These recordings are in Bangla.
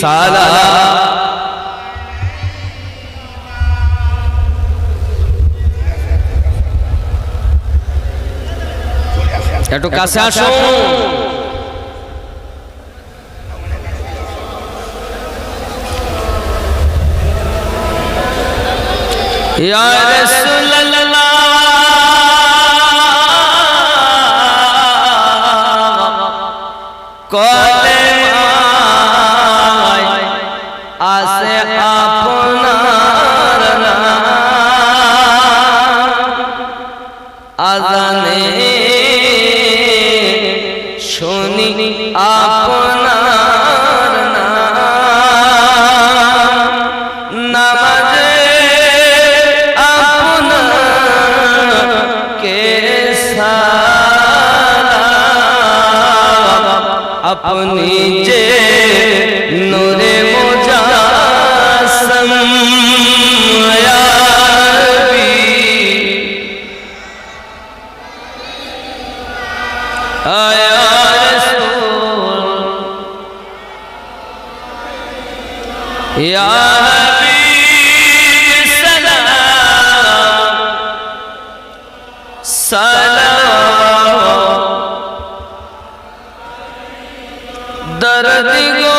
সালাম একটু কাছে আসুন। ইয়া যে নূরে মুজাসম ইয়া দর্দ গো।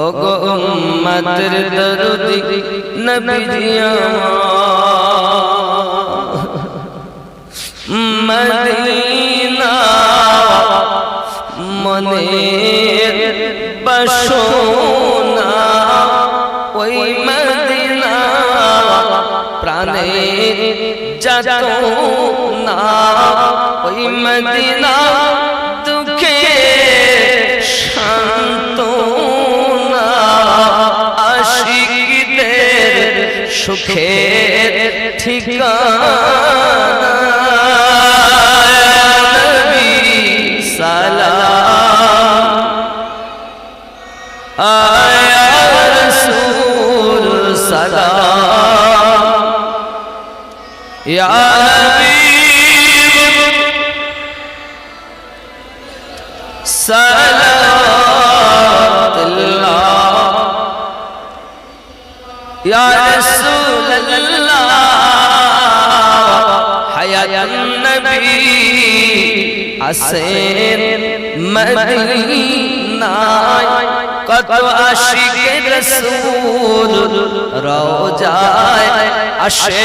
ও গো উম্মতের দরদি নবীজি মদিনা মনের বসোনা প্রাণে যত না ওই মদিনা দুঃখে শান্ত না আশিকদের সুখের ঠিকানা ইয়া হাবিব সালাতুল্লাহ ইয়া রাসূলুল্লাহ হায়াতুন নবী আসেন মদিনায় কত আশিক রসূল রওজায় আসে